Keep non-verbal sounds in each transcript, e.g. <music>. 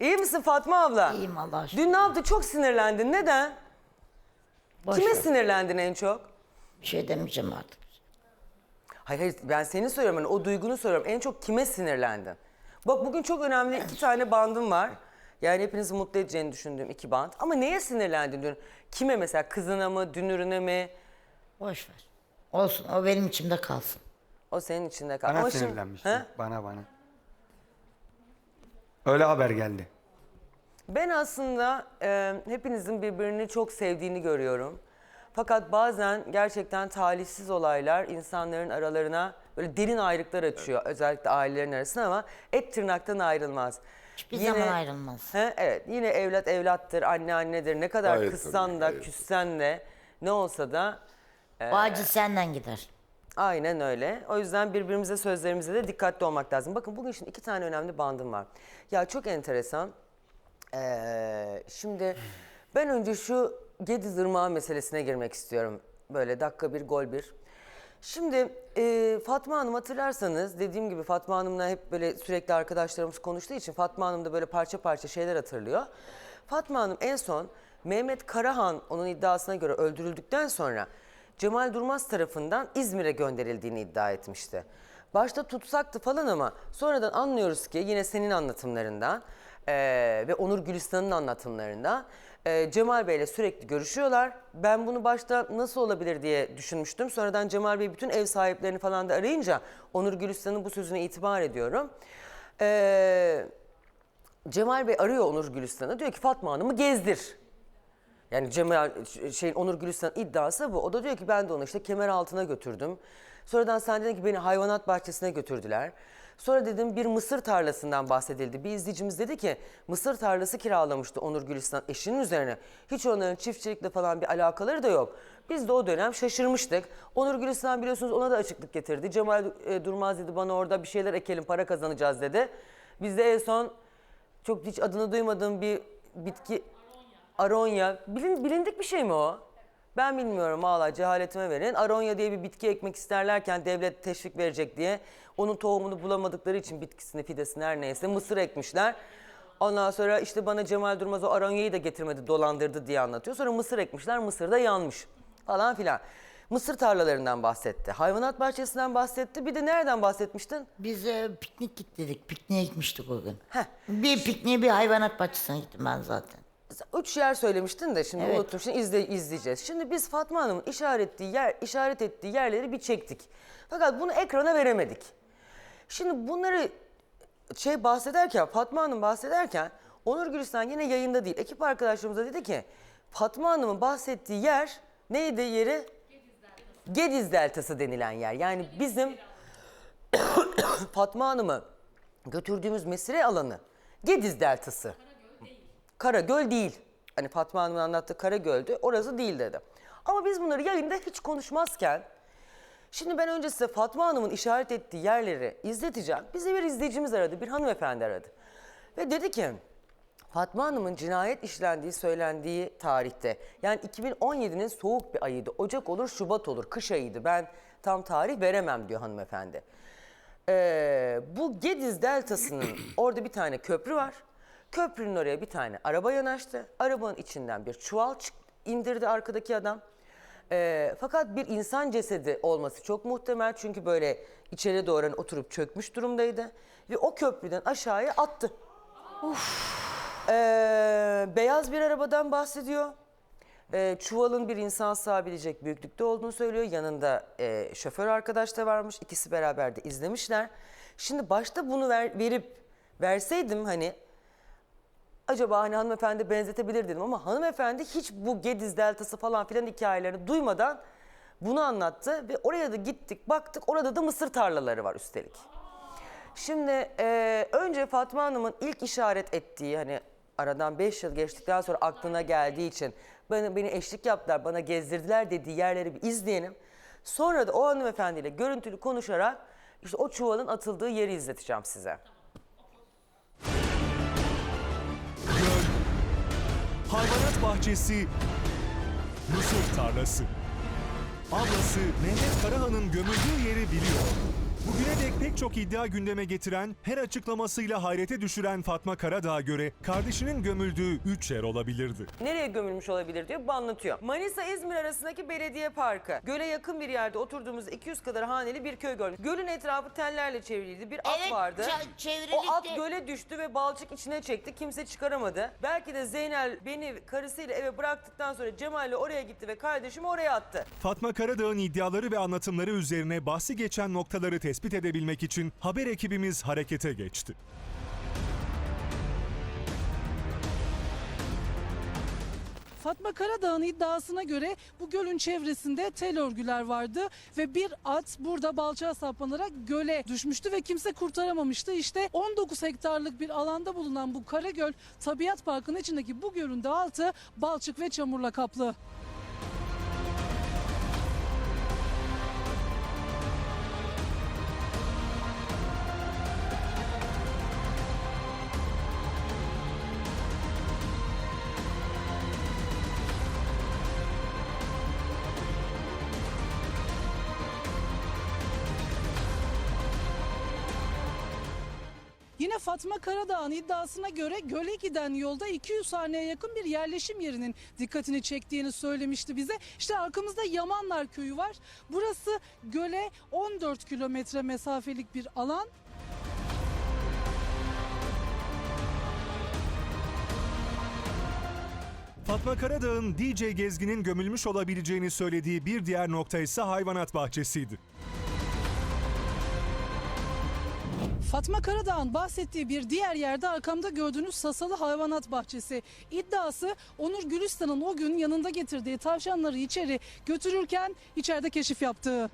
İyi misin Fatma abla? İyiyim Allah aşkına. Dün ne yaptı? Çok sinirlendin. Neden? Boş Kime ver. sinirlendin en çok? Bir şey demeyeceğim artık. Hayır hayır ben seni soruyorum. Hani o duygunu soruyorum. En çok kime sinirlendin? Bak bugün çok önemli iki tane bandım var. Yani hepinizi mutlu edeceğini düşündüğüm iki band. Ama neye sinirlendin dün? Kime mesela? Kızına mı? Dünürüne mi? Boş ver. Olsun o benim içimde kalsın. O senin içinde kal. Bana Ama şimdi- sinirlenmişti. He? Bana bana. Öyle haber geldi. Ben aslında e, hepinizin birbirini çok sevdiğini görüyorum. Fakat bazen gerçekten talihsiz olaylar insanların aralarına böyle derin ayrıklar açıyor. Özellikle ailelerin arasında ama et tırnaktan ayrılmaz. Hiçbir zaman ayrılmaz. He, evet yine evlat evlattır, anne annedir. Ne kadar Gayet kızsan tabii, da gayet. küssen de ne olsa da Bağcı senden gider. Aynen öyle. O yüzden birbirimize sözlerimize de dikkatli olmak lazım. Bakın bugün şimdi iki tane önemli bandım var. Ya çok enteresan. Ee, şimdi ben önce şu Gediz Irmağı meselesine girmek istiyorum. Böyle dakika bir gol bir. Şimdi e, Fatma Hanım hatırlarsanız dediğim gibi Fatma Hanım'la hep böyle sürekli arkadaşlarımız konuştuğu için Fatma Hanım da böyle parça parça şeyler hatırlıyor. Fatma Hanım en son Mehmet Karahan onun iddiasına göre öldürüldükten sonra Cemal Durmaz tarafından İzmir'e gönderildiğini iddia etmişti. Başta tutsaktı falan ama sonradan anlıyoruz ki yine senin anlatımlarından eee, ve Onur Gülistan'ın anlatımlarından eee, Cemal Bey'le sürekli görüşüyorlar. Ben bunu başta nasıl olabilir diye düşünmüştüm. Sonradan Cemal Bey bütün ev sahiplerini falan da arayınca Onur Gülistan'ın bu sözüne itibar ediyorum. Eee, Cemal Bey arıyor Onur Gülistan'ı diyor ki Fatma Hanım'ı gezdir. Yani Cemal şeyin Onur Gülistan iddiası bu. O da diyor ki ben de onu işte kemer altına götürdüm. Sonradan sen dedin ki beni hayvanat bahçesine götürdüler. Sonra dedim bir mısır tarlasından bahsedildi. Bir izleyicimiz dedi ki mısır tarlası kiralamıştı Onur Gülistan eşinin üzerine. Hiç onların çiftçilikle falan bir alakaları da yok. Biz de o dönem şaşırmıştık. Onur Gülistan biliyorsunuz ona da açıklık getirdi. Cemal e, Durmaz dedi bana orada bir şeyler ekelim para kazanacağız dedi. Biz de en son çok hiç adını duymadığım bir bitki Aronya. Bilin, bilindik bir şey mi o? Ben bilmiyorum valla cehaletime verin. Aronya diye bir bitki ekmek isterlerken devlet teşvik verecek diye onun tohumunu bulamadıkları için bitkisini, fidesini her neyse mısır ekmişler. Ondan sonra işte bana Cemal Durmaz o Aronya'yı da getirmedi dolandırdı diye anlatıyor. Sonra mısır ekmişler mısır da yanmış falan filan. Mısır tarlalarından bahsetti. Hayvanat bahçesinden bahsetti. Bir de nereden bahsetmiştin? Biz e, piknik gittik. Pikniğe gitmiştik o gün. Heh. Bir pikniğe bir hayvanat bahçesine gittim ben zaten. Üç yer söylemiştin de şimdi Evet. unuttum. Şimdi izle, izleyeceğiz. Şimdi biz Fatma Hanım'ın işaret ettiği, yer, işaret ettiği yerleri bir çektik. Fakat bunu ekrana veremedik. Şimdi bunları şey bahsederken, Fatma Hanım bahsederken Onur Gülistan yine yayında değil. Ekip arkadaşlarımız da dedi ki Fatma Hanım'ın bahsettiği yer neydi yeri? Gediz Deltası denilen yer. Yani bizim <coughs> Fatma Hanım'ı götürdüğümüz mesire alanı Gediz Deltası. Karagöl değil. Hani Fatma Hanım'ın anlattığı Karagöl'dü. Orası değil dedi. Ama biz bunları yayında hiç konuşmazken şimdi ben önce size Fatma Hanım'ın işaret ettiği yerleri izleteceğim. Bize bir izleyicimiz aradı, bir hanımefendi aradı. Ve dedi ki Fatma Hanım'ın cinayet işlendiği söylendiği tarihte yani 2017'nin soğuk bir ayıydı. Ocak olur, Şubat olur, kış ayıydı. Ben tam tarih veremem diyor hanımefendi. Ee, bu Gediz Deltası'nın <clears throat> orada bir tane köprü var. Köprünün oraya bir tane araba yanaştı. Arabanın içinden bir çuval çık- indirdi arkadaki adam. Ee, fakat bir insan cesedi olması çok muhtemel çünkü böyle içeri doğru hani oturup çökmüş durumdaydı. Ve o köprüden aşağıya attı. Ee, beyaz bir arabadan bahsediyor. Ee, çuvalın bir insan sığabilecek büyüklükte olduğunu söylüyor. Yanında e, şoför arkadaş da varmış. İkisi beraber de izlemişler. Şimdi başta bunu ver- verip verseydim hani acaba hani hanımefendi benzetebilir dedim ama hanımefendi hiç bu Gediz Deltası falan filan hikayelerini duymadan bunu anlattı ve oraya da gittik baktık orada da mısır tarlaları var üstelik. Şimdi e, önce Fatma Hanım'ın ilk işaret ettiği hani aradan 5 yıl geçtikten sonra aklına geldiği için bana, beni eşlik yaptılar, bana gezdirdiler dediği yerleri bir izleyelim. Sonra da o hanımefendiyle görüntülü konuşarak işte o çuvalın atıldığı yeri izleteceğim size. Hayvanat bahçesi, mısır tarlası. Ablası Mehmet Karahan'ın gömüldüğü yeri biliyor. Bugüne dek pek çok iddia gündeme getiren, her açıklamasıyla hayrete düşüren Fatma Karadağ'a göre kardeşinin gömüldüğü 3 yer olabilirdi. Nereye gömülmüş olabilir diyor, bu anlatıyor. Manisa-İzmir arasındaki belediye parkı. Göle yakın bir yerde oturduğumuz 200 kadar haneli bir köy gördük. Gölün etrafı tellerle çevriliydi. Bir at Evet, vardı. ça- çevrilikti. O at göle düştü ve balçık içine çekti. Kimse çıkaramadı. Belki de Zeynel beni karısıyla eve bıraktıktan sonra Cemal'le oraya gitti ve kardeşimi oraya attı. Fatma Karadağ'ın iddiaları ve anlatımları üzerine bahsi geçen noktaları tespit edebilmek için haber ekibimiz harekete geçti. Fatma Karadağ'ın iddiasına göre bu gölün çevresinde tel örgüler vardı ve bir at burada balçağa saplanarak göle düşmüştü ve kimse kurtaramamıştı. İşte 19 hektarlık bir alanda bulunan bu Karagöl Tabiat Parkı'nın içindeki bu gölün de altı balçık ve çamurla kaplı. Yine Fatma Karadağ'ın iddiasına göre göle giden yolda 200 haneye yakın bir yerleşim yerinin dikkatini çektiğini söylemişti bize. İşte arkamızda Yamanlar Köyü var. Burası göle 14 kilometre mesafelik bir alan. Fatma Karadağ'ın DJ Gezgin'in gömülmüş olabileceğini söylediği bir diğer nokta ise hayvanat bahçesiydi. Fatma Karadağ'ın bahsettiği bir diğer yerde arkamda gördüğünüz Sasalı Hayvanat Bahçesi. İddiası Onur Gülistan'ın o gün yanında getirdiği tavşanları içeri götürürken içeride keşif yaptığı.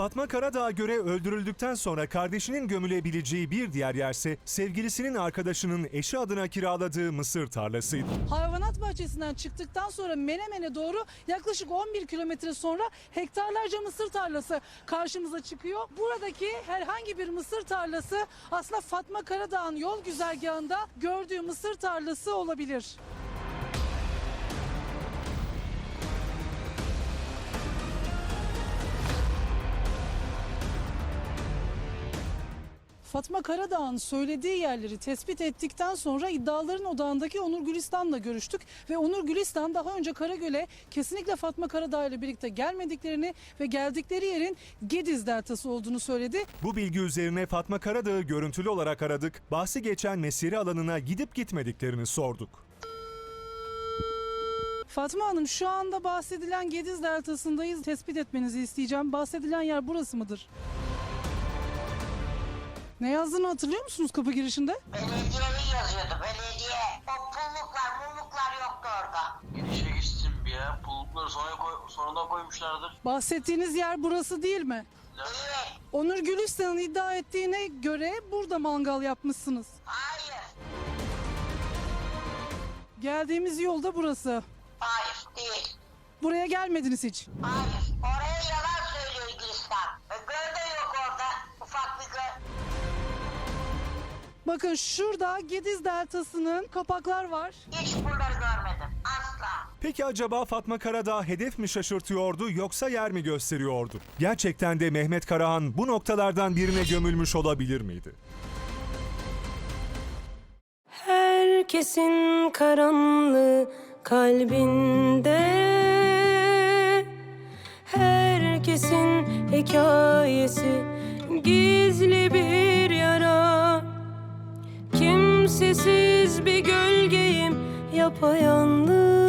Fatma Karadağ'a göre öldürüldükten sonra kardeşinin gömülebileceği bir diğer yerse sevgilisinin arkadaşının eşi adına kiraladığı mısır tarlasıydı. Hayvanat bahçesinden çıktıktan sonra Menemen'e doğru yaklaşık 11 kilometre sonra hektarlarca mısır tarlası karşımıza çıkıyor. Buradaki herhangi bir mısır tarlası aslında Fatma Karadağ'ın yol güzergahında gördüğü mısır tarlası olabilir. Fatma Karadağ'ın söylediği yerleri tespit ettikten sonra iddiaların odağındaki Onur Gülistan'la görüştük ve Onur Gülistan daha önce Karagöl'e kesinlikle Fatma Karadağ ile birlikte gelmediklerini ve geldikleri yerin Gediz deltası olduğunu söyledi. Bu bilgi üzerine Fatma Karadağ'ı görüntülü olarak aradık. Bahsi geçen mesire alanına gidip gitmediklerini sorduk. Fatma Hanım şu anda bahsedilen Gediz deltasındayız. Tespit etmenizi isteyeceğim. Bahsedilen yer burası mıdır? Ne yazdığını hatırlıyor musunuz kapı girişinde? Belediyenin yazıyordu belediye. O pulluklar mulluklar yoktu orada. Girişe geçsin bir ya. Pullukları sonra koy, sonradan koymuşlardır. Bahsettiğiniz yer burası değil mi? Evet. Onur Gülistan'ın iddia ettiğine göre burada mangal yapmışsınız. Hayır. Geldiğimiz yolda burası. Hayır değil. Buraya gelmediniz hiç. Hayır. Bakın şurada Gediz Deltası'nın kapaklar var. Hiç buraları görmedim. Asla. Peki acaba Fatma Karadağ hedef mi şaşırtıyordu yoksa yer mi gösteriyordu? Gerçekten de Mehmet Karahan bu noktalardan birine gömülmüş olabilir miydi? Herkesin karanlığı kalbinde Herkesin hikayesi gizli yapayalnız.